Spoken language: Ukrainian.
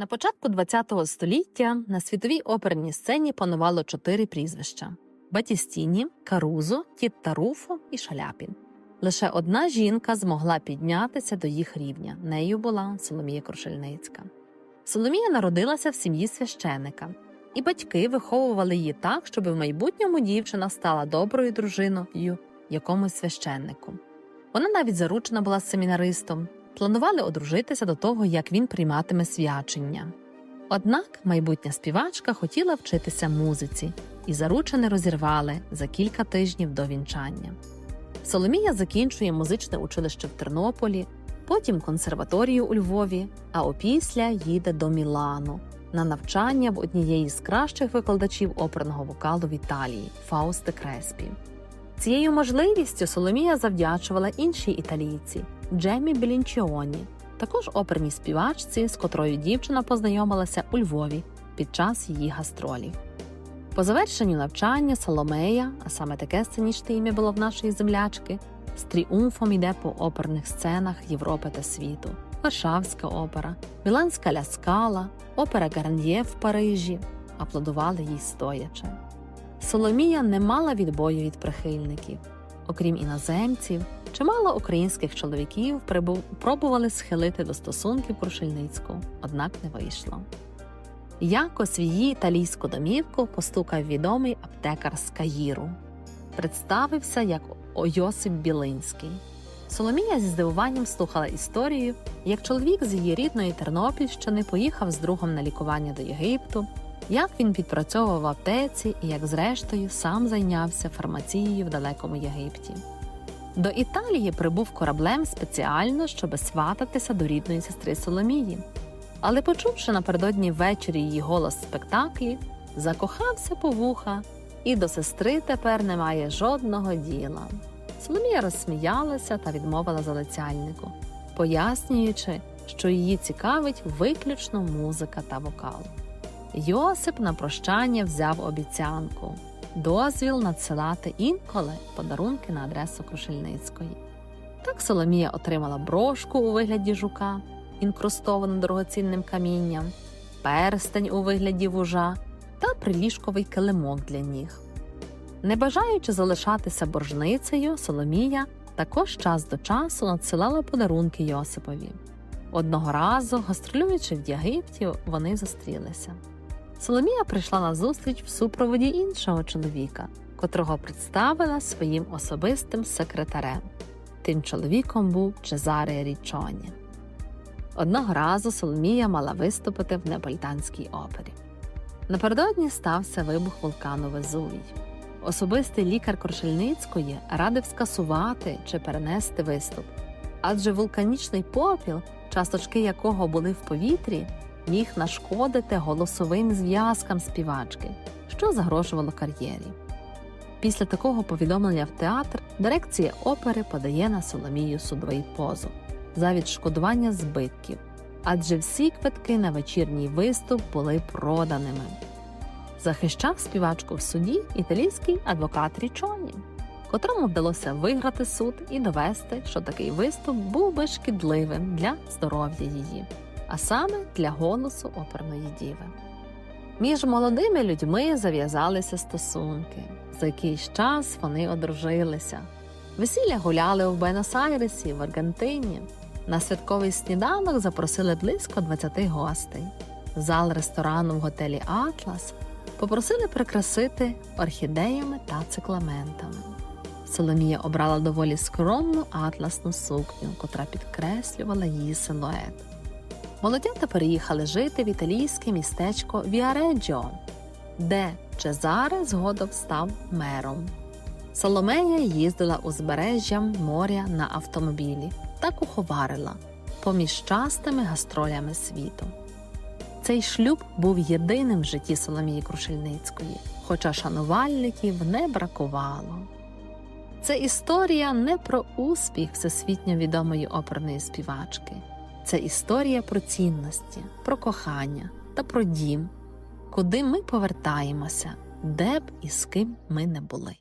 На початку ХХ століття на світовій оперній сцені панувало чотири прізвища: Батістіні, Карузо, Тіт Таруфо і Шаляпін. Лише одна жінка змогла піднятися до їх рівня. Нею була Соломія Крушельницька. Соломія народилася в сім'ї священика, і батьки виховували її так, щоб в майбутньому дівчина стала доброю дружиною якомусь священнику. Вона навіть заручена була з семінаристом, планували одружитися до того, як він прийматиме свячення. Однак майбутня співачка хотіла вчитися музиці, і заручини розірвали за кілька тижнів до вінчання. Соломія закінчує музичне училище в Тернополі, потім консерваторію у Львові, а опісля їде до Мілану на навчання в однієї з кращих викладачів оперного вокалу в Італії Фаусти Креспі. Цією можливістю Соломія завдячувала іншій італійці Джемі Белінчіоні, також оперній співачці, з котрою дівчина познайомилася у Львові під час її гастролів. По завершенню навчання Соломея, а саме таке сценічне ім'я було в нашої землячки, з тріумфом іде по оперних сценах Європи та світу: Варшавська опера, Міланська ляскала, опера Гарньє в Парижі. Аплодували їй стоячи. Соломія не мала відбою від прихильників. Окрім іноземців, чимало українських чоловіків пробували схилити до стосунків Крушельницьку, однак не вийшло. Якось в її італійську домівку постукав відомий аптекар з Каїру. Представився як Йосип Білинський. Соломія зі здивуванням слухала історію, як чоловік з її рідної Тернопільщини поїхав з другом на лікування до Єгипту, як він підпрацьовував в аптеці і як, зрештою, сам зайнявся фармацією в далекому Єгипті. До Італії прибув кораблем спеціально, щоби свататися до рідної сестри Соломії. Але, почувши напередодні ввечері її голос в спектаклі, закохався по вуха, і до сестри тепер немає жодного діла. Соломія розсміялася та відмовила залицяльнику, пояснюючи, що її цікавить виключно музика та вокал. Йосип на прощання взяв обіцянку дозвіл надсилати інколи подарунки на адресу Крушельницької. Так Соломія отримала брошку у вигляді жука, інкрустовану дорогоцінним камінням, перстень у вигляді вужа та приліжковий килимок для ніг. Не бажаючи залишатися боржницею, Соломія також час до часу надсилала подарунки Йосипові. Одного разу, гастролюючи в Єгипті, вони зустрілися. Соломія прийшла на зустріч в супроводі іншого чоловіка, котрого представила своїм особистим секретарем. Тим чоловіком був Чезаре Річоні. Одного разу Соломія мала виступити в Неаполітанській опері. Напередодні стався вибух вулкану Везувій. Особистий лікар Крушельницької радив скасувати чи перенести виступ, адже вулканічний попіл, часточки якого були в повітрі, міг нашкодити голосовим зв'язкам співачки, що загрожувало кар'єрі. Після такого повідомлення в театр дирекція опери подає на Соломію судовий позов за відшкодування збитків, адже всі квитки на вечірній виступ були проданими. Захищав співачку в суді італійський адвокат Річоні, котрому вдалося виграти суд і довести, що такий виступ був би шкідливим для здоров'я її, а саме для голосу оперної діви. Між молодими людьми зав'язалися стосунки. За якийсь час вони одружилися. Весілля гуляли у Буенос-Айресі, в Аргентині. На святковий сніданок запросили близько 20 гостей. Зал ресторану в готелі Атлас попросили прикрасити орхідеями та цикламентами. Соломія обрала доволі скромну атласну сукню, котра підкреслювала її силует. Молодята переїхали жити в італійське містечко Віареджіо, де Чезаре згодом став мером. Соломея їздила узбережжям моря на автомобілі та куховарила поміж частими гастролями світу. Цей шлюб був єдиним в житті Соломії Крушельницької, хоча шанувальників не бракувало. Це історія не про успіх всесвітньо відомої оперної співачки. Це історія про цінності, про кохання та про дім, куди ми повертаємося, де б і з ким ми не були.